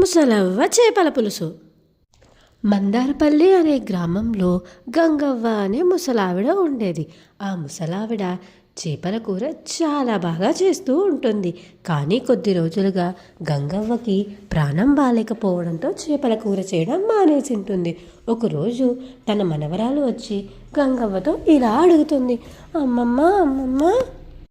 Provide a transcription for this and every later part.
ముసలవ్వ చేపల పులుసు. మందారపల్లి అనే గ్రామంలో గంగవ్వ అనే ముసలావిడ ఉండేది. ఆ ముసలావిడ చేపల కూర చాలా బాగా చేస్తూ ఉంటుంది. కానీ కొద్ది రోజులుగా గంగవ్వకి ప్రాణం బాలేకపోవడంతో చేపల కూర చేయడం మానేసి ఉంటుంది ఒకరోజు తన మనవరాలు వచ్చి గంగవ్వతో ఇలా అడుగుతుంది. అమ్మమ్మ అమ్మమ్మ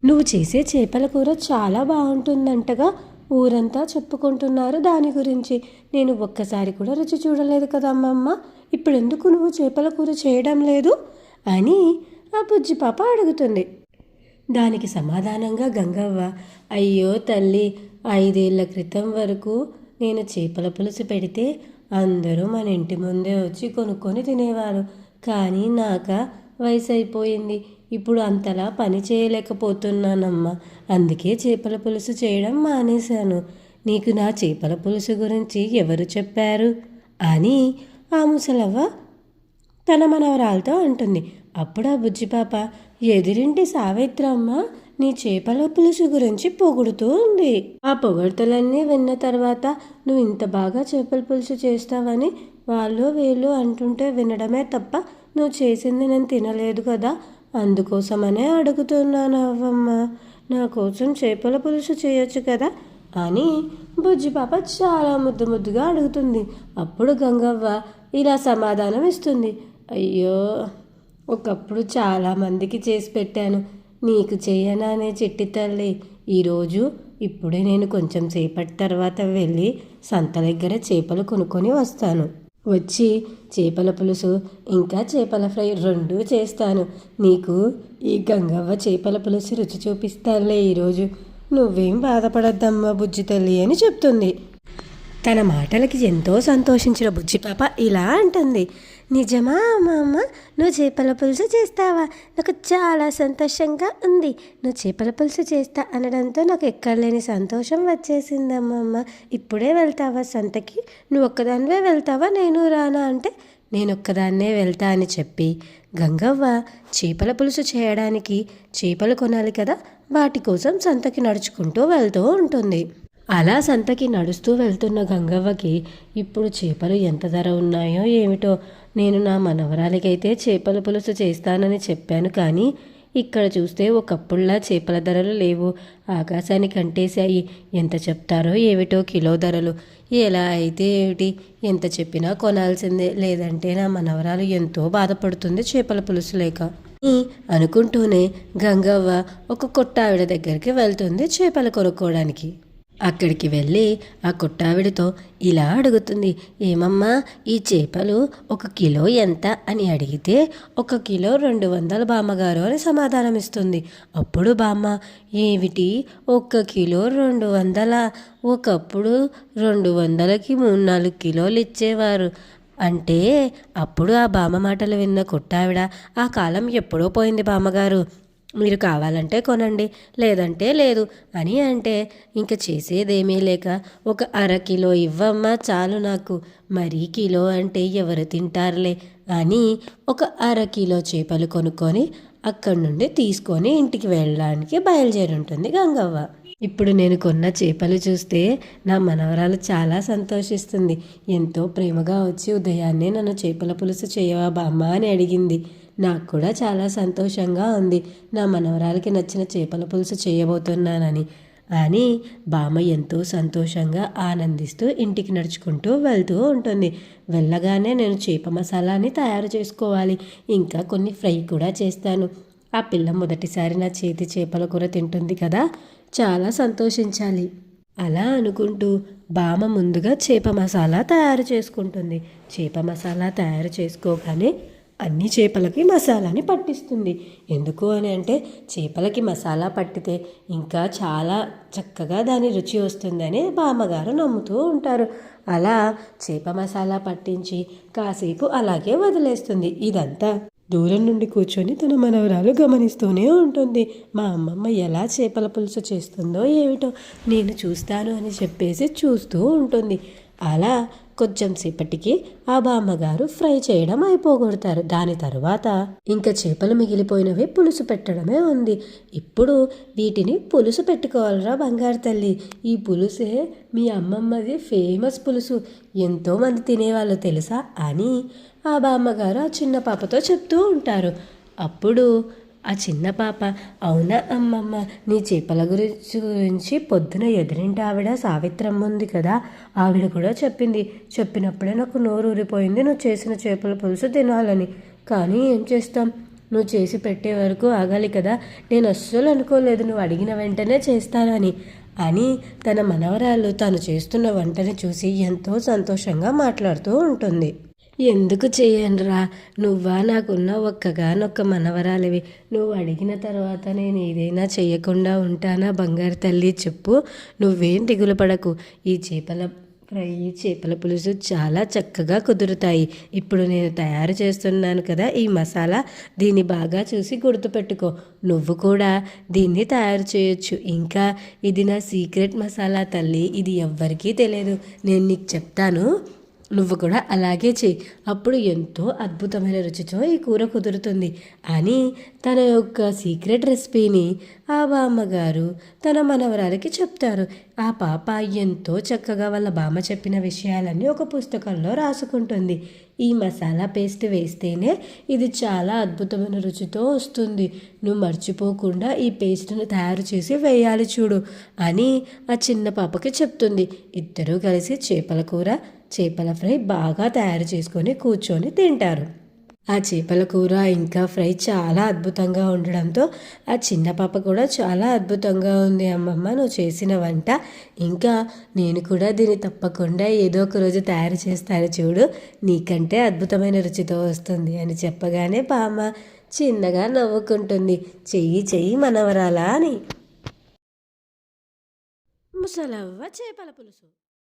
నువ్వు చేసే చేపల కూర చాలా బాగుంటుందంటగా ఊరంతా చెప్పుకుంటున్నారు దాని గురించి. నేను ఒక్కసారి కూడా రుచి చూడలేదు కదా అమ్మమ్మ. ఇప్పుడు ఎందుకు నువ్వు చేపల కూర చేయడం లేదు? అని ఆ బుజ్జి పాప అడుగుతుంది. దానికి సమాధానంగా గంగవ్వ అయ్యో తల్లి ఐదేళ్ళ క్రితం వరకు నేను చేపల పులుసు పెడితే అందరూ మన ఇంటి ముందే వచ్చి కొనుక్కొని తినేవారు. కానీ నాక వయసు అయిపోయింది ఇప్పుడు అంతలా పని చేయలేకపోతున్నానమ్మా. అందుకే చేపల పులుసు చేయడం మానేశాను. నీకు నా చేపల పులుసు గురించి ఎవరు చెప్పారు? అని ఆ ముసలవ్వ తన మనవరాలతో అంటుంది. అప్పుడు ఆ బుజ్జిపాప ఎదిరింటి సావిత్రమ్మ నీ చేపల పులుసు గురించి పొగుడుతూ ఉంది. ఆ పొగడతలన్నీ విన్న తర్వాత నువ్వు ఇంత బాగా చేపల పులుసు చేస్తావని వాళ్ళు వీళ్ళు అంటుంటే వినడమే తప్ప నువ్వు చేసింది నేను తినలేదు కదా అందుకోసమనే అడుగుతున్నాను అవ్వమ్మ నా కోసం చేపల పులుసు చేయొచ్చు కదా అని బుజ్జిపాప చాలా ముద్దు ముద్దుగా అడుగుతుంది. అప్పుడు గంగవ్వ ఇలా సమాధానం ఇస్తుంది. అయ్యో ఒకప్పుడు చాలా మందికి చేసి పెట్టాను. నీకు చెయ్యనా అనే చెట్టి తల్లి. ఈరోజు ఇప్పుడే నేను కొంచెం సేపటి తర్వాత వెళ్ళి సంత దగ్గర చేపలు కొనుక్కొని వస్తాను. వచ్చి చేపల పులుసు ఇంకా చేపల ఫ్రై రెండూ చేస్తాను. నీకు ఈ గంగవ్వ చేపల పులుసు రుచి చూపిస్తానులే ఈరోజు. నువ్వేం బాధపడద్దమ్మా బుజ్జి తల్లి అని చెప్తుంది. తన మాటలకి ఎంతో సంతోషించిన బుజ్జిపాప ఇలా అంటుంది. నిజమా అమ్మమ్మ నువ్వు చేపల పులుసు చేస్తావా? నాకు చాలా సంతోషంగా ఉంది. నువ్వు చేపల పులుసు చేస్తా అనడంతో నాకు ఎక్కడలేని సంతోషం వచ్చేసింది అమ్మమ్మ. ఇప్పుడే వెళ్తావా సంతకి? నువ్వు ఒక్కదానివే వెళ్తావా? నేను రానా? అంటే నేను ఒక్కదాన్నే వెళ్తా అని చెప్పి. గంగవ్వ చేపల పులుసు చేయడానికి చేపలు కొనాలి కదా? వాటి కోసం సంతకి నడుచుకుంటూ వెళ్తూ ఉంటుంది. అలా సంతకి నడుస్తూ వెళ్తున్న గంగవ్వకి ఇప్పుడు చేపలు ఎంత ధర ఉన్నాయో ఏమిటో నేను నా మనవరాలికైతే చేపల పులుసు చేస్తానని చెప్పాను కానీ ఇక్కడ చూస్తే ఒకప్పుడులా చేపల ధరలు లేవు. ఆకాశానికి అంటేశాయి. ఎంత చెప్తారో ఏమిటో కిలో ధరలు. ఎలా అయితే ఏమిటి? ఎంత చెప్పినా కొనాల్సిందే. లేదంటే నా మనవరాలు ఎంతో బాధపడుతుంది చేపల పులుసు లేక. అనుకుంటూనే గంగవ్వ ఒక కొట్టావిడ దగ్గరికి వెళ్తుంది చేపలు కొనుక్కోవడానికి. అక్కడికి వెళ్ళి ఆ కుట్టావిడితో ఇలా అడుగుతుంది ఏమమ్మా ఈ చేపలు ఒక కిలో ఎంత? అని అడిగితే ఒక కిలో రెండు వందల బామ్మగారు అని సమాధానం ఇస్తుంది. అప్పుడు బామ్మ ఏమిటి? ఒక కిలో రెండు వందల? ఒకప్పుడు రెండు వందలకి మూడు నాలుగు కిలోలు ఇచ్చేవారు. అంటే అప్పుడు ఆ బామ్మ మాటలు విన్న కుట్టావిడ ఆ కాలం ఎప్పుడో పోయింది బామ్మగారు. మీరు కావాలంటే కొనండి లేదంటే లేదు. అని అంటే ఇంక చేసేదేమీ లేక ఒక అర కిలో ఇవ్వమ్మా చాలు నాకు మరీ కిలో అంటే ఎవరు తింటారులే అని ఒక అర కిలో చేపలు కొనుక్కొని అక్కడి నుండి తీసుకొని ఇంటికి వెళ్ళడానికి బయలుదేరి ఉంటుంది గంగవ్వ. ఇప్పుడు నేను కొన్న చేపలు చూస్తే నా మనవరాలు చాలా సంతోషిస్తుంది. ఎంతో ప్రేమగా వచ్చి ఉదయాన్నే నన్ను చేపల పులుసు చేయవా బామ్మ అని అడిగింది. నాకు కూడా చాలా సంతోషంగా ఉంది. నా మనవరాలకి నచ్చిన చేపల పులుసు చేయబోతున్నానని. అని బామ్మ ఎంతో సంతోషంగా ఆనందిస్తూ ఇంటికి నడుచుకుంటూ వెళ్తూ ఉంటుంది. వెళ్ళగానే నేను చేప మసాలాని తయారు చేసుకోవాలి. ఇంకా కొన్ని ఫ్రై కూడా చేస్తాను. ఆ పిల్ల మొదటిసారి నా చేతి చేపల కూర తింటుంది కదా. చాలా సంతోషించాలి. అలా అనుకుంటూ బామ్మ ముందుగా చేప మసాలా తయారు చేసుకుంటుంది. చేప మసాలా తయారు చేసుకోగానే అన్ని చేపలకి మసాలాని పట్టిస్తుంది. ఎందుకు అని అంటే చేపలకి మసాలా పట్టితే ఇంకా చాలా చక్కగా దాని రుచి వస్తుందని బామ్మగారు నమ్ముతూ ఉంటారు. అలా చేప మసాలా పట్టించి కాసేపు అలాగే వదిలేస్తుంది. ఇదంతా దూరం నుండి కూర్చొని తన మనవరాలు గమనిస్తూనే ఉంటుంది. మా అమ్మమ్మ ఎలా చేపల పులుసు చేస్తుందో ఏమిటో నేను చూస్తాను అని చెప్పేసి చూస్తూ ఉంటుంది. అలా కొంచెం సేపటికి ఆ బామ్మగారు ఫ్రై చేయడం అయిపోగొడతారు. దాని తర్వాత ఇంకా చేపలు మిగిలిపోయినవి పులుసు పెట్టడమే ఉంది. ఇప్పుడు వీటిని పులుసు పెట్టుకోవాలరా బంగారు తల్లి. ఈ పులుసే మీ అమ్మమ్మది ఫేమస్ పులుసు. ఎంతోమంది తినేవాళ్ళు తెలుసా అని ఆ బామ్మగారు ఆ చిన్న పాపతో చెప్తూ ఉంటారు. అప్పుడు ఆ చిన్న పాప అవునా అమ్మమ్మ నీ చేపల గురించి గురించి పొద్దున ఎదురింటి ఆవిడ సావిత్రమ్మ ఉంది కదా ఆవిడ కూడా చెప్పింది. చెప్పినప్పుడే నాకు నోరు ఊరిపోయింది నువ్వు చేసిన చేపల పులుసు తినాలని. కానీ ఏం చేస్తాం? నువ్వు చేసి పెట్టే వరకు ఆగాలి కదా. నేను అస్సలు అనుకోలేదు నువ్వు అడిగిన వెంటనే చేస్తానని. అని తన మనవరాలు తాను చేస్తున్న వంటని చూసి ఎంతో సంతోషంగా మాట్లాడుతూ ఉంటుంది. ఎందుకు చేయనురా? నువ్వా? నాకున్న ఒక్కగానొక్క మనవరాలివి. నువ్వు అడిగిన తర్వాత నేను ఏదైనా చేయకుండా ఉంటానా బంగారు తల్లి? చెప్పు. నువ్వేం దిగులు పడకు. ఈ చేపల ఫ్రై చేపల పులుసు చాలా చక్కగా కుదురుతాయి. ఇప్పుడు నేను తయారు చేస్తున్నాను కదా ఈ మసాలా. దీన్ని బాగా చూసి గుర్తుపెట్టుకో. నువ్వు కూడా దీన్ని తయారు చేయొచ్చు. ఇంకా ఇది నా సీక్రెట్ మసాలా తల్లి. ఇది ఎవ్వరికీ తెలియదు. నేను నీకు చెప్తాను. నువ్వు కూడా అలాగే చెయ్యి. అప్పుడు ఎంతో అద్భుతమైన రుచితో ఈ కూర కుదురుతుంది. అని తన యొక్క సీక్రెట్ రెసిపీని ఆ బామ్మగారు తన మనవరాలకి చెప్తారు. ఆ పాప ఎంతో చక్కగా వాళ్ళ బామ్మ చెప్పిన విషయాలన్నీ ఒక పుస్తకంలో రాసుకుంటుంది. ఈ మసాలా పేస్ట్ వేస్తేనే ఇది చాలా అద్భుతమైన రుచితో వస్తుంది. నువ్వు మర్చిపోకుండా ఈ పేస్ట్ను తయారు చేసి వేయాలి చూడు అని ఆ చిన్న పాపకి చెప్తుంది. ఇద్దరూ కలిసి చేపల కూర చేపల ఫ్రై బాగా తయారు చేసుకొని కూర్చొని తింటారు. ఆ చేపల కూర ఇంకా ఫ్రై చాలా అద్భుతంగా ఉండడంతో ఆ చిన్న పాప కూడా చాలా అద్భుతంగా ఉంది. అమ్మమ్మ నువ్వు చేసిన వంట ఇంకా నేను కూడా దీన్ని తప్పకుండా ఏదో ఒక రోజు తయారు చేస్తాను చూడు. నీకంటే అద్భుతమైన రుచితో వస్తుంది అని చెప్పగానే బామ్మ చిన్నగా నవ్వుకుంటుంది. చెయ్యి చెయ్యి మనవరాలా అని. ముసలవ్వ చేపల పులుసు.